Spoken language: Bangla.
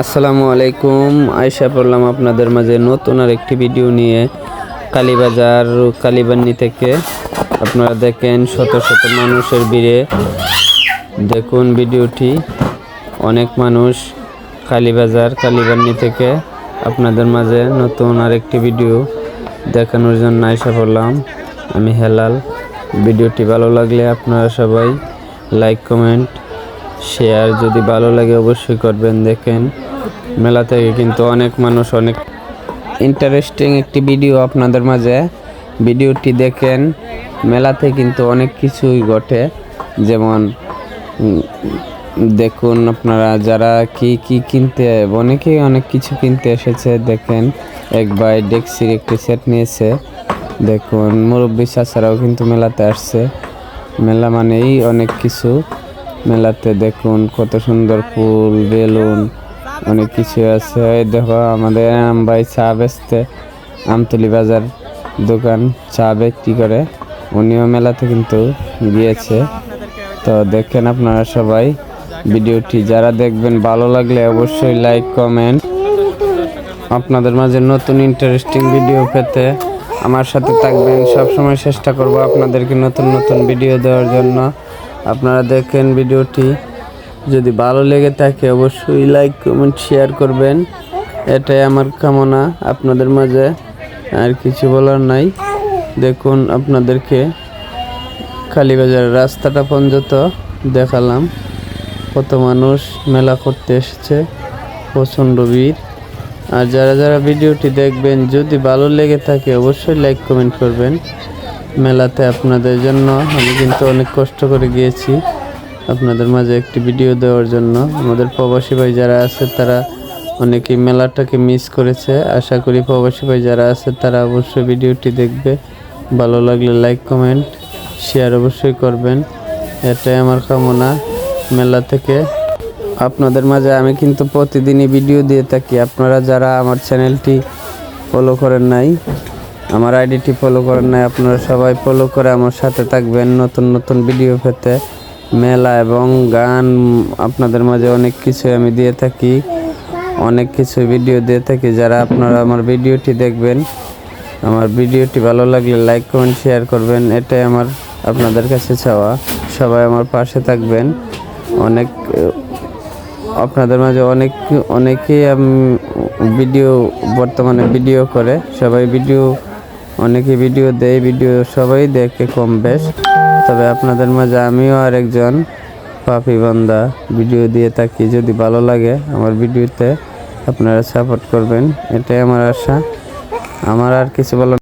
আসসালামু আলাইকুম আয়সা পড়লাম আপনাদের মাঝে নতুন আর একটি ভিডিও নিয়ে কালীবাজার, কালীবান্নি থেকে। আপনারা দেখেন শত শত মানুষের ভিড়ে। দেখুন ভিডিওটি, অনেক মানুষ কালীবাজার, কালীবান্নি থেকে আপনাদের মাঝে নতুন আর একটি ভিডিও দেখানোর জন্য আয়সা পড়লাম আমি হেলাল। ভিডিওটি ভালো লাগলে আপনারা সবাই লাইক, কমেন্ট, শেয়ার যদি ভালো লাগে অবশ্যই করবেন। দেখেন মেলা থেকে কিন্তু অনেক মানুষ অনেক ইন্টারেস্টিং একটি ভিডিও আপনাদের মাঝে। ভিডিওটি দেখেন, মেলাতে কিন্তু অনেক কিছুই ঘটে। যেমন দেখুন আপনারা যারা কি কি কিনতে, অনেকেই অনেক কিছু কিনতে এসেছে, দেখেন। এক ভাই ডেক্সির একটি সেট নিয়েছে। দেখুন, মুরব্বী চাচারাও কিন্তু মেলাতে আসছে। মেলা মানেই অনেক কিছু। মেলাতে দেখুন কত সুন্দর ফুল, বেলুন অনেক কিছু আছে। দেখো আমাদের আম ভাই চা বেচতে, আমতলি বাজার দোকান চা বিক্রি করে। উনিও মেলাতে কিন্তু গিয়েছে। তো দেখেন আপনারা সবাই ভিডিওটি। যারা দেখবেন ভালো লাগলে অবশ্যই লাইক কমেন্ট আপনাদের মাঝে নতুন ইন্টারেস্টিং ভিডিও পেতে আমার সাথে থাকবেন। সব সময় চেষ্টা করব আপনাদেরকে নতুন নতুন ভিডিও দেওয়ার জন্য। আপনারা দেখেন ভিডিওটি। যদি ভালো লেগে থাকে অবশ্যই লাইক কমেন্ট শেয়ার করবেন। এটাই আমার কামনা আপনাদের মাঝে। আর কিছু বলার নাই। দেখুন আপনাদেরকে কালীবাজারের রাস্তাটা পর্যন্ত দেখালাম। কত মানুষ মেলা করতে এসেছে। প্রচণ্ড ভিড়। আর যারা যারা ভিডিওটি দেখবেন, যদি ভালো লেগে থাকে অবশ্যই লাইক কমেন্ট করবেন। মেলাতে আপনাদের জন্য আমি কিন্তু অনেক কষ্ট করে গিয়েছি। আপনাদের মাঝে একটি ভিডিও দেওয়ার জন্য। আমাদের প্রবাসী ভাই যারা আছে, তারা অনেকেই মেলাটাকে মিস করেছে। আশা করি প্রবাসী ভাই যারা আছে, তারা অবশ্যই ভিডিওটি দেখবে। ভালো লাগলে লাইক কমেন্ট শেয়ার অবশ্যই করবেন। এটাই আমার কামনা মেলা থেকে। আপনাদের মাঝে আমি কিন্তু প্রতিদিনই ভিডিও দিয়ে থাকি। আপনারা যারা আমার চ্যানেলটি ফলো করেন নাই, আমার আইডিটি ফলো করেন নাই, আপনারা সবাই ফলো করে আমার সাথে থাকবেন নতুন নতুন ভিডিও পেতে। মেলা এবং গান আপনাদের মাঝে অনেক কিছু আমি দিয়ে থাকি। অনেক কিছু ভিডিও দিয়ে থাকি। যারা আপনারা আমার ভিডিওটি দেখবেন, আমার ভিডিওটি ভালো লাগলে লাইক কমেন্ট শেয়ার করবেন। এটাই আমার, আপনাদের কাছে চাওয়া। সবাই আমার পাশে থাকবেন। অনেক, আপনাদের মাঝে অনেক, অনেকেই ভিডিও বর্তমানে ভিডিও করে। সবাই ভিডিও অনেকে ভিডিও দেয় ভিডিও সবাই দেখে কম বেশ। তবে আপনাদের মাঝে আমিও আরেকজন পাপি বান্দা ভিডিও দিয়ে থাকি। যদি ভালো লাগে আমার ভিডিওতে আপনারা সাপোর্ট করবেন, এটাই আমার আশা। আমার আর কিছু বলার